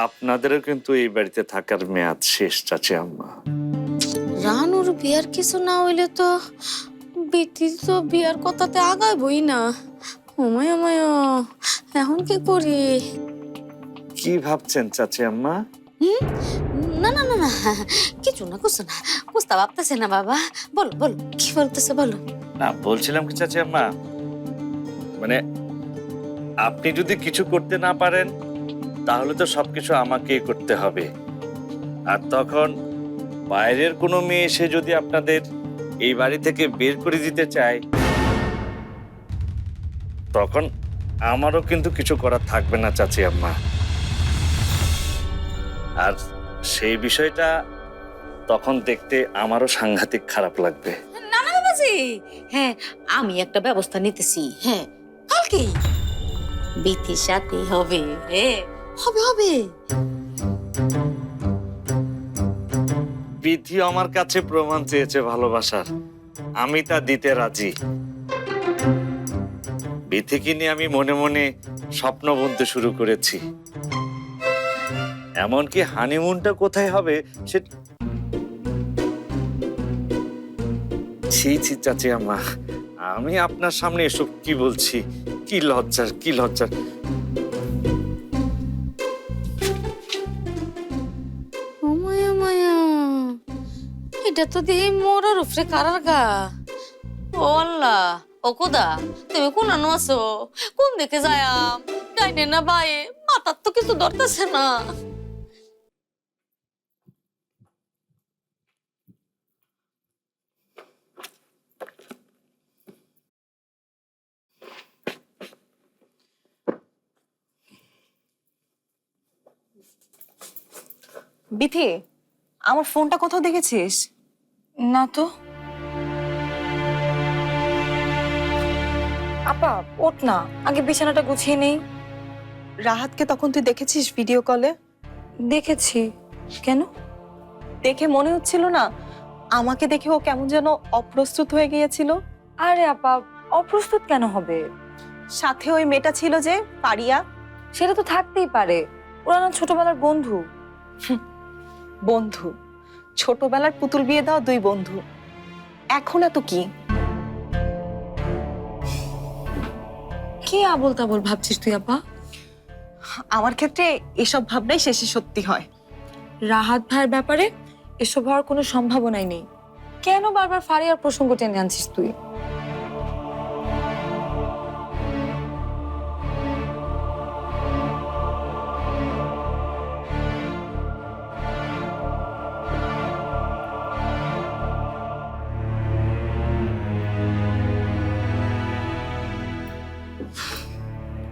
আপনাদেরও কিন্তু এই বাড়িতে থাকার মেয়াদ শেষ চাচি আম্মা। রানুর বিয়ার কিছু না হইলে তো বিতি তো বিয়ার কথাতে আগায় বই না ওমায় ওমায় এখন কি করি? কি ভাবছেন চাচি আম্মা? না না না না কিছু না কিছু না কুস্তা ভাবতেছে না বাবা। বলো বলো কি বলতেছে বলো? না বলছিলাম কি চাচি আম্মা? মানে আপনি যদি কিছু করতে না পারেন তাহলে তো সবকিছু আমাকে করতে হবে। আর তখন বাইরের কোনো মেয়ে এসে যদি আপনাদের এই বাড়ি থেকে বের করে দিতে চায়, তখন আমারও কিন্তু কিছু করার থাকবে না চাচি আম্মা। আর সেই বিষয়টা তখন দেখতে আমারও সাংঘাতিক খারাপ লাগবে। হ্যাঁ আমি একটা ব্যবস্থা নিতেছি। হ্যাঁ কালকেই। বিথির সাথে হবে হ্যাঁ। হবে হবে। বিধি আমার কাছে প্রমাণ চেয়েছে ভালোবাসার। আমি তা দিতে রাজি। বিধিকে নিয়ে আমি মনে মনে স্বপ্ন বুনতে শুরু করেছি। এমনকি হানিমুনটা কোথায় হবে সে ছি ছি, চাচি আমা আমি আপনার সামনে এসব কি বলছি? কি লজ্জার কি লজ্জার? এটা তো দিয়ে মোরার উপরে কারার গা। ও আল্লাহ ও কোদা তুমি কোন আনো আছো? কোন দিকে যায়াম ডাইনে না বায়ে মাথার তো কিছু ধরতেছে না। বিথি আমার ফোনটা কোথাও দেখেছিস? না তো। আপা ওঠ না। আগে বিছানাটা গুছিয়ে নেই। রাহাতকে তখন তুই দেখেছিস ভিডিও কলে দেখেছি। কেন? দেখে মনে হচ্ছিল না আমাকে দেখে ও কেমন যেন অপ্রস্তুত হয়ে গিয়েছিল। আরে আপা অপ্রস্তুত কেন হবে? সাথে ওই মেয়েটা ছিল যে পারিয়া। সেটা তো থাকতেই পারে। ওরা না ছোটবেলার বন্ধু। বন্ধু। ছোটবেলার পুতুল বিয়ে দেওয়া দুই বন্ধু। এখন এত কি? কি আবল তাবল ভাবছিস তুই আপা? আমার ক্ষেত্রে এসব ভাবনাই শেষে সত্যি হয়। রাহাত ভাইয়ের ব্যাপারে এসব হওয়ার কোনো সম্ভাবনাই নেই। কেন বারবার ফারিয়ার প্রসঙ্গ টেনে আনছিস তুই?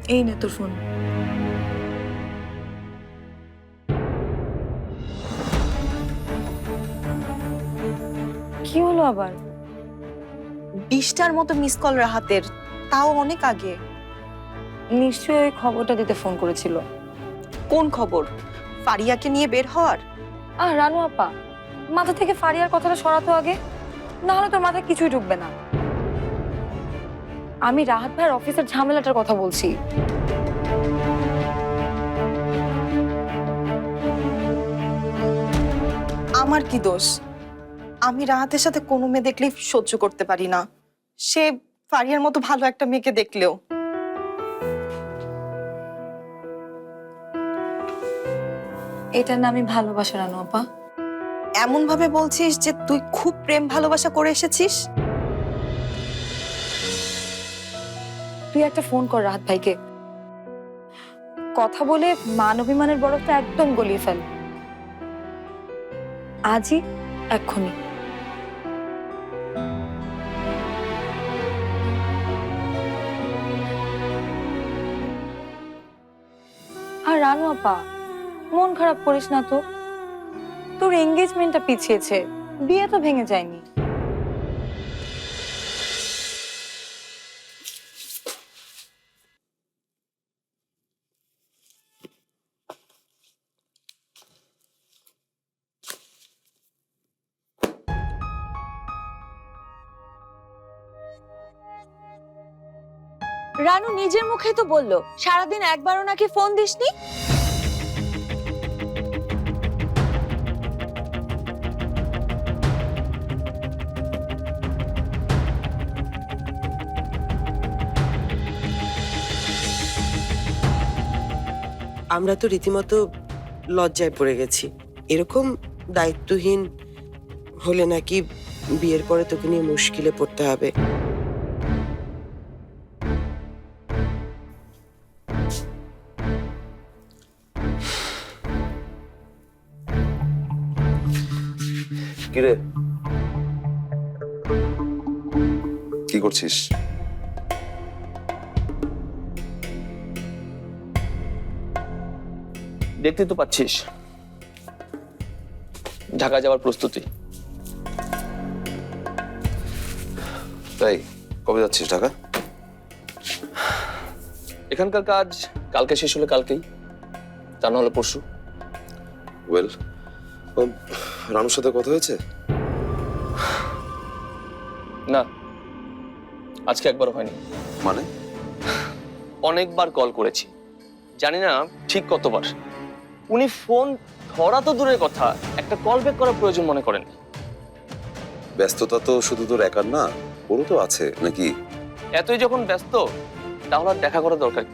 এই নে তোর ফোন। কি হলো আবার? বিশটার মতো মিস কল রাহাতের তাও অনেক আগে। নিশ্চয়ই ওই খবরটা দিতে ফোন করেছিল। কোন খবর? ফারিয়াকে নিয়ে বের হওয়ার? আহ রানু আপা মাথা থেকে ফারিয়ার কথাটা সরাতো আগে। না হলে তোর মাথায় কিছুই ঢুকবে না। আমি রাহাত ভাইয়ের অফিসের ঝামেলাটার কথা বলছি। আমার কি দোষ? আমি রাহাতের সাথে কোনো মেয়ে দেখলেই সহ্য করতে পারি না। সে ফারিয়ার মতো ভালো একটা মেয়েকে দেখলেও। এটার নামই ভালোবাসা রানু আপা। এমন ভাবে বলছিস যে তুই খুব প্রেম ভালোবাসা করে এসেছিস? তুই একটা ফোন কর রাহাত ভাইকে। কথা বলে মান অভিমানের বরফটা একদম গলিয়ে ফেল। আজই, এক্ষুনি। আর রানু আপা, মন খারাপ করিস না তো। তোর এঙ্গেজমেন্টটা পিছিয়েছে। বিয়ে তো ভেঙে যায়নি। রানু নিজের মুখে তো বলল, সারাদিন একবারও নাকি ফোন দিসনি? আমরা তো রীতিমতো লজ্জায় পড়ে গেছি। এরকম দায়িত্বহীন হলে নাকি বিয়ের পরে তোকে নিয়ে মুশকিলে পড়তে হবে। কিরে? কি করছিস? দেখতে তো পাচ্ছিস। ঢাকা যাওয়ার প্রস্তুতি। তাই কবে যাচ্ছিস ঢাকা? এখানকার কাজ কালকে শেষ হলে কালকেই। তা নাহলে পরশু। ওয়েল রানুর সাথে কথা হয়েছে? না আজকে একবার হয়নি। মানে? অনেকবার কল করেছি। জানি না ঠিক কতবার। উনি ফোন ধরা তো দূরের কথা একটা কল ব্যাক করার প্রয়োজন মনে করেন। ব্যস্ততা তো শুধু তোর একার না ওরও তো আছে নাকি? এতই যখন ব্যস্ত তাহলে আর দেখা করার দরকার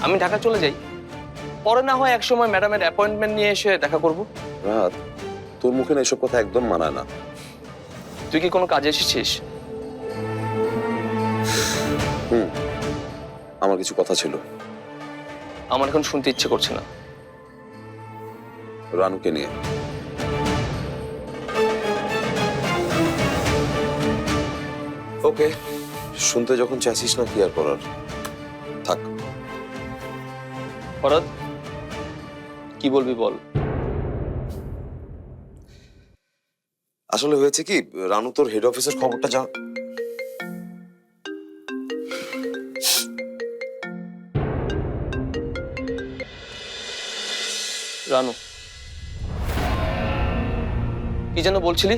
আমি ঢাকা চলে যাই। পরে না হয় একসময় ম্যাডামের অ্যাপয়েন্টমেন্ট নিয়ে এসে দেখা করব। রাত তোর মুখে না এসব কথা একদম মানায় না। তুই কি কোনো কাজে এসেছিস? হুম আমার কিছু কথা ছিল। আমার এখন শুনতে ইচ্ছে করছে না। রানুকে নিয়ে। ওকে শুনতে যখন চাইছিস না কি আর করার? থাক। ফরাদ? কি বলবি বল? আসলে হয়েছে কি রানু তোর হেড অফিসের খবরটা যা। রানু কি যেন বলছিলি?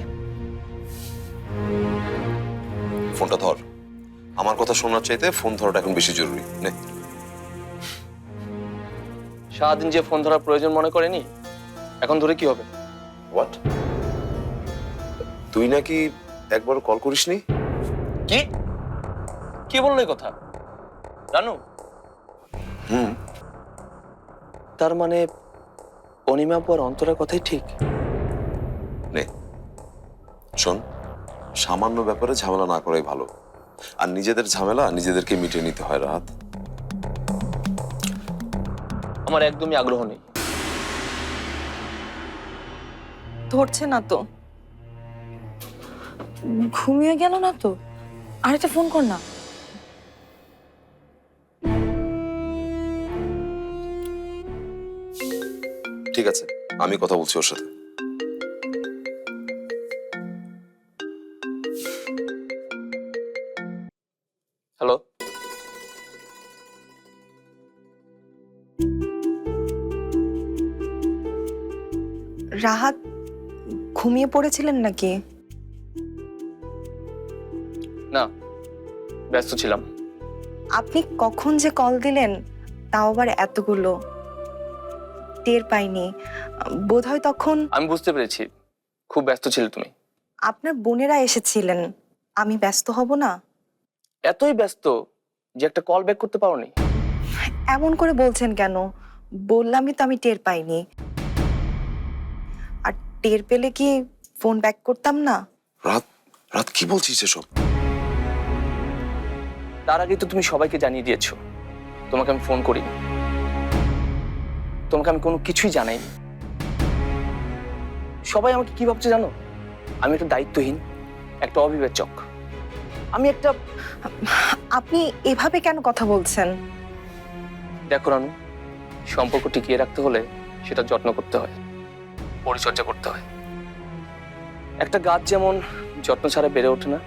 ফোনটা ধর। আমার কথা শোনার চাইতে ফোন ধরাটা এখন বেশি জরুরি। নে। সারাদিন যে ফোন ধরার প্রয়োজন মনে করেনি? এখন ধরে কি হবে? হোয়াট তুই নাকি একবার কল করিসনি? কি? কি বলল এই কথা? রানু? হুম। তার মানে অনিমা আর অন্তরের কথাই ঠিক? নে শোন সামান্য ব্যাপারে ঝামেলা না করাই ভালো। আর নিজেদের ঝামেলা নিজেদেরকে মিটিয়ে নিতে হয় রাত আমার একদমই আগ্রহ নেই। ধরছে না তো। ঘুমিয়ে গেল না তো? আরেকটা ফোন কর না। ঠিক আছে আমি কথা বলছি ওর সাথে। ঘুমিয়ে পড়েছিলেন নাকি? না ব্যস্ত ছিলাম। আপনি কখন যে কল দিলেন তাও আবার এতগুলো। টের পাইনি। বোধহয় তখন আমি বুঝতে পেরেছি খুব ব্যস্ত ছিলে তুমি। আপনার বোনেরা এসেছিলেন আমি ব্যস্ত হব না? এতই ব্যস্ত যে একটা কল ব্যাক করতে পারোনি। এমন করে বলছেন কেন? বললামই তো আমি টের পাইনি। টের পেলে কি ফোন ব্যাক করতাম না? রাত রাত কি বলছিস এসব? তার আগে তো তুমি সবাইকে জানিয়ে দিয়েছ। তোমাকে আমি ফোন করিনি। তোমাকে আমি কোনো কিছুই জানাইনি। সবাই আমাকে কি ভাবছে জানো? আমি একটা দায়িত্বহীন একটা অবিবেচক। আমি একটা আপনি এভাবে কেন কথা বলছেন? দেখো রানু সম্পর্ক টিকিয়ে রাখতে হলে সেটা যত্ন করতে হয়। পরিচর্যা করতে হয়। একটা গাছ যেমন যত্ন ছাড়া বেড়ে ওঠে না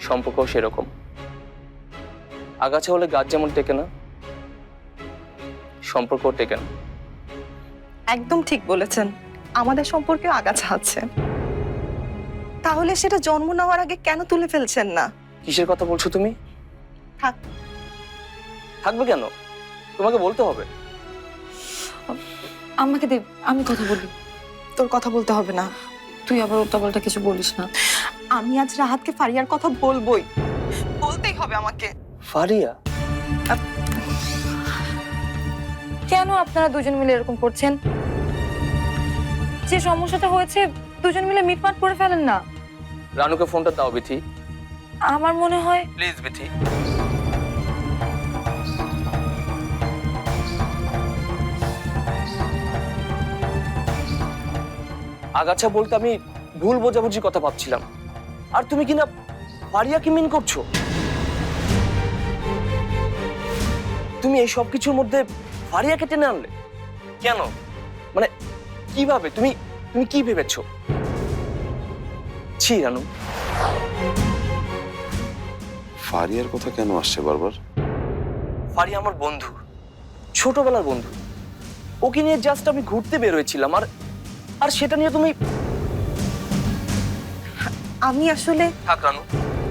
সম্পর্কও সেরকম। আগাছা হলে গাছ যেমন টেকে না সম্পর্কও টেকে না। একদম ঠিক বলেছেন। আমাদের সম্পর্কে আগাছা আছে। তাহলে সেটা জন্ম নেওয়ার আগে কেন তুলে ফেলছেন না? কিসের কথা বলছো তুমি? থাক। থাকবে কেন? তোমাকে বলতে হবে। আমাকে দেব আমি কথা বলি। তোর কথা বলতে হবে না। তুই আবার উল্টাপাল্টা কিছু বলিস না। আমি আজ রাহাতকে ফারিয়ার কথা বলবোই। বলতেই হবে আমাকে। ফারিয়া? কেন আপনারা দুজন মিলে এরকম করছেন? যে সমস্যাটা হয়েছে দুজন মিলে মিটমাট করে ফেলেন না। রানুকে ফোনটা দাও বিথি। আমার মনে হয় প্লিজ বিথি। আগাছা বলতে আমি ভুল বোঝাবুঝি কথা ভাবছিলাম। আর তুমি কিনা ফারিয়াকে মিন করছ? তুমি এই সব কিছুর মধ্যে ফারিয়াকে টেনে আনলে? কেন? মানে কীভাবে? তুমি তুমি কি ভেবেছো? ছি রানু। ফারিয়ার কথা কেন আসছে বারবার? ফারিয়া আমার বন্ধু ছোটবেলার বন্ধু। ওকে নিয়ে জাস্ট আমি ঘুরতে বের হয়েছিলাম আর আর সেটা নিয়ে তুমি আমি আসলে থাক রানু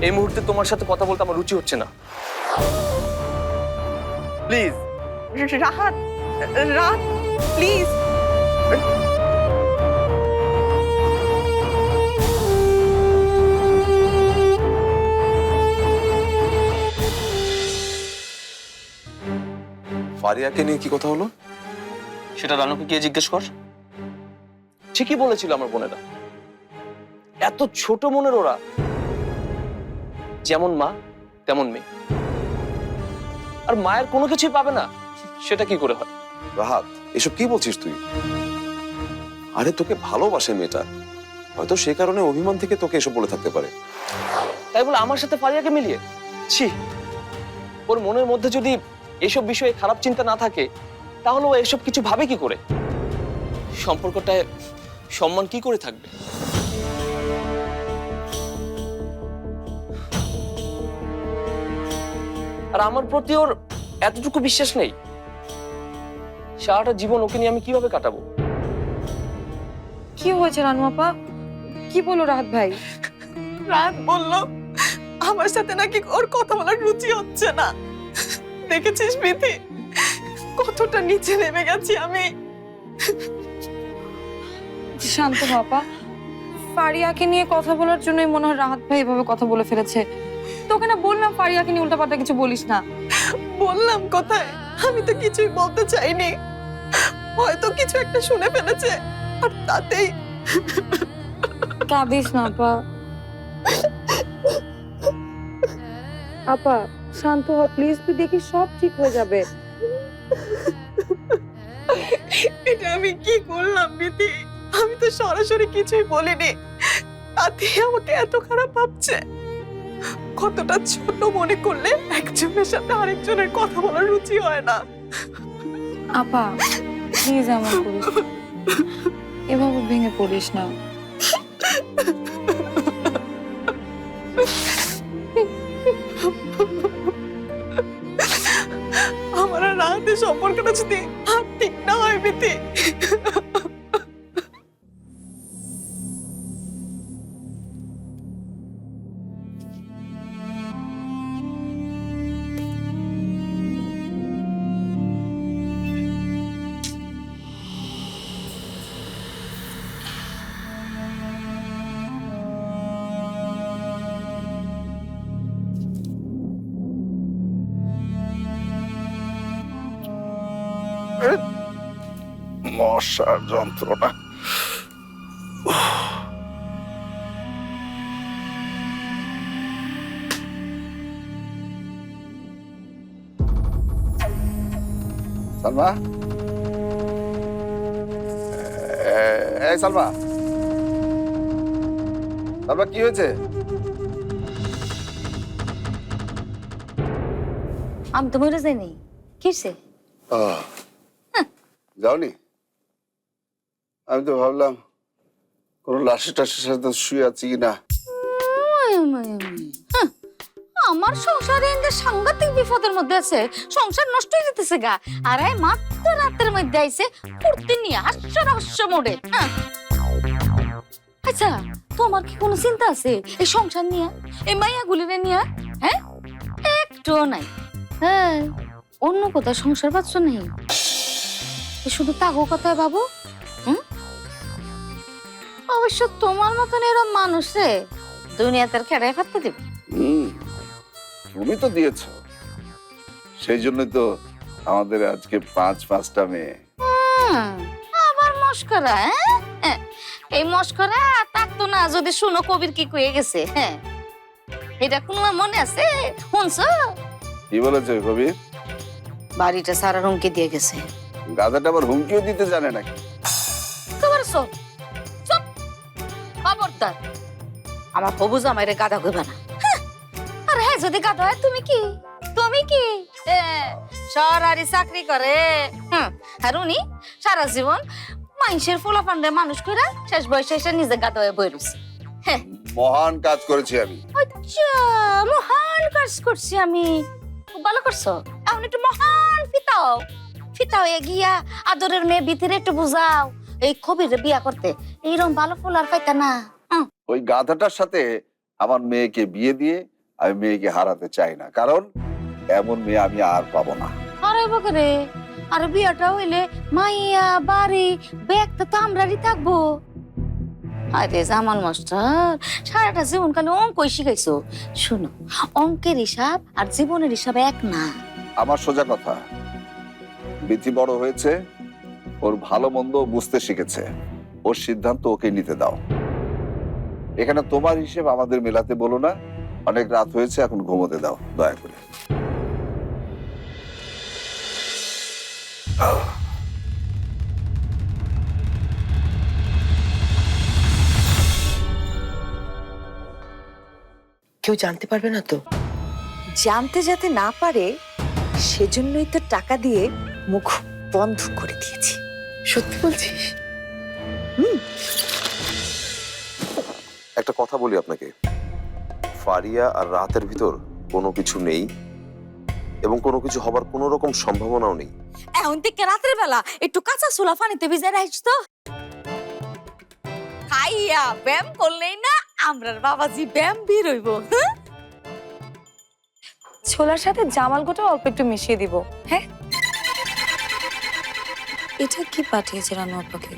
এই মুহূর্তে তোমার সাথে কথা বলতে আমার রুচি হচ্ছে না। প্লিজ রাহাত রাত প্লিজ ফারিয়াকে নিয়ে কি কথা হলো? সেটা রানুকে গিয়ে জিজ্ঞেস কর। ঠিকই বলেছিল আমার বোনেরা। এত ছোট মনের ওরা যেমন মা তেমন মেয়ে। আর মায়ের কোনো কিছুই পাবে না সেটা কি করে হয়? রাহাত এসব কি বলছিস তুই? আরে তোকে ভালোবাসে মেয়েটা। হয়তো সে কারণে অভিমান থেকে তোকে এসব বলে থাকতে পারে। তাই বলে আমার সাথে ফারিয়াকে মিলিয়ে? ছি ওর মনের মধ্যে যদি এসব বিষয়ে খারাপ চিন্তা না থাকে তাহলে ও এসব কিছু ভাবে কি করে? সম্পর্কটায় সম্মান কি করে থাকবে? আর আমার প্রতি ওর এতটুকু বিশ্বাস নেই। সারাটা জীবন ওকে নিয়ে আমি কীভাবে কাটাবো? কি হয়েছে রানু আপা? কি বলো রাহাত ভাই? রাত বলল আমার সাথে নাকি ওর কথা বলার রুচি হচ্ছে না। দেখেছিস বিধি কতটা নিচে নেমে গেছি আমি। শান্ত আপা ফারিয়াকে নিয়ে কথা বলার জন্যই মনে হয় রাহাত ভাই এভাবে কথা বলে ফেলেছে। তোকে না বললাম ফারিয়াকে নিয়ে উল্টাপাল্টা কিছু বলিস না। বললাম কোথায়। আমি তো কিছুই বলতে চাইনি। হয়তো কিছু একটা শুনে ফেলেছে। আর তাতেই কাঁদিস না আপা। আপা শান্ত হ প্লিজ তুই দেখি সব ঠিক হয়ে যাবে। এটা আমি কি করলাম বিধি? আমি তো সরাসরি কিছুই বলিনি। তাতে আমাকে এত খারাপ ভাবছে। কতটা ছোট মনে করলে একজনের সাথে আরেকজনের কথা বলার রুচি হয় না। আপা প্লিজ এমন করিস। এভাবে ভেঙে পড়িস না। মশার যন্ত্রণা। সালমা? এই সালমা। সালমা কি হয়েছে? আমি তো মরে যাইনি। কিসে আহ, যাওনি? আমি তো ভাবলাম কোনো লাশি টাশির সাথে শুয়ে আছি কি না হ্যাঁ, আমার সংসারে সাংঘাতিক বিপদের মধ্যে আছে সংসার নষ্ট হয়ে যেতেছে গা। আর এই মাত্র রাতের মধ্যে আইছে ফুর্তি নিয়ে হাস্য রহস্য মোড়ে হ্যাঁ। আচ্ছা তোমার কি কোনো চিন্তা আছে? এই সংসার নিয়ে এই মাইয়া গুলিরে নিয়ে হ্যাঁ? একটুও নাই। হ্যাঁ অন্য কোথাও সংসার পাচ্ছ নেই। শুধু তাগো কথায় বাবু হুম? অবশ্য তোমার মতন এরম মানুষে দুনিয়াতে খেড়াই ফাটতে দেবে। হুম তুমি তো দিয়েছ। সেই জন্য তো আমাদের আজকে পাঁচ পাঁচটা মেয়ে। আবার মস্করা হ্যাঁ? হ্যাঁ এই মস্করা থাকতো না যদি শুনো কবির কি কয়ে গেছে হ্যাঁ? এটা কোনো মনে আছে? শুনছো? কি বলেছে কবির? বাড়িটা সারা রুমকে দিয়ে গেছে। গাধাটা আবার হুমকিও দিতে জানে নাকি? চুপ খবরদার। আমার হবু জামাইরে গাধা কইবা না। হ্যাঁ, আর হ্যাঁ যদি গাধা হয় তুমি কি? তুমি কি? সরারি চাকরি করে। হুম আর উনি সারা জীবন মানুষের ফোলা পান্ডে মানুষ কইরা শেষ বয়সে এসে নিজে গাধা হয়ে বই রয়েছে মহান কাজ করেছি আমি। আচ্ছা মহান কাজ করছি আমি। ভালো করছ? এখন একটু মহান ফিতাও ফিতাও এগিয়া আদরের মেয়ে ভিতরে একটু বুঝাও। এই কবিরে বিয়া করতে এইরকম ভালো ফুল আর পাইতা না। ওই গাধাটার সাথে আমার মেয়েকে বিয়ে দিয়ে আমি মেয়েকে হারাতে চাই না কারণ এমন মেয়ে আমি আর পাবো না। আরে বকরে আরে বিয়াটা হইলে মাইয়া বাড়ি ব্যাগটা তো আমরারই থাকব। আরে জামাল মাস্টার সারাটা জীবন কালে অঙ্কই শিখাইছো। শুনো অঙ্কের হিসাব আর জীবনের হিসাব এক না। আমার সোজা কথা বিথি বড় হয়েছে। ওর ভালো মন্দ বুঝতে শিখেছে। ওর সিদ্ধান্ত ওকে নিতে দাও। এখানে তোমার হিসেব আমাদের মেলাতে বলো না। অনেক রাত হয়েছে এখন ঘুমোতে দাও। দয়া করে। কেউ জানতে পারবে না তো? জানতে যাতে না পারে সেজন্যই তো টাকা দিয়ে মুখ বন্ধ করে দিয়েছি। সত্যি বলছিস? একটা কথা বলি আপনাকে। ফারিয়া আর রাতের ভিতর কোনো কিছু নেই এবং কোনো কিছু হবার কোনো রকম সম্ভাবনাও নেই। এখন থেকে রাতের বেলা একটু কাঁচা সোলা পানিতে ভিজে রাখিস তো। খাইয়া ব্যায়াম করলেই না আমরার বাবাজি ব্যায়াম বের হইব ছোলার সাথে জামাল গোটা অল্প একটু মিশিয়ে দিব হ্যাঁ? এটা কি পাঠিয়েছে রানু আপাকে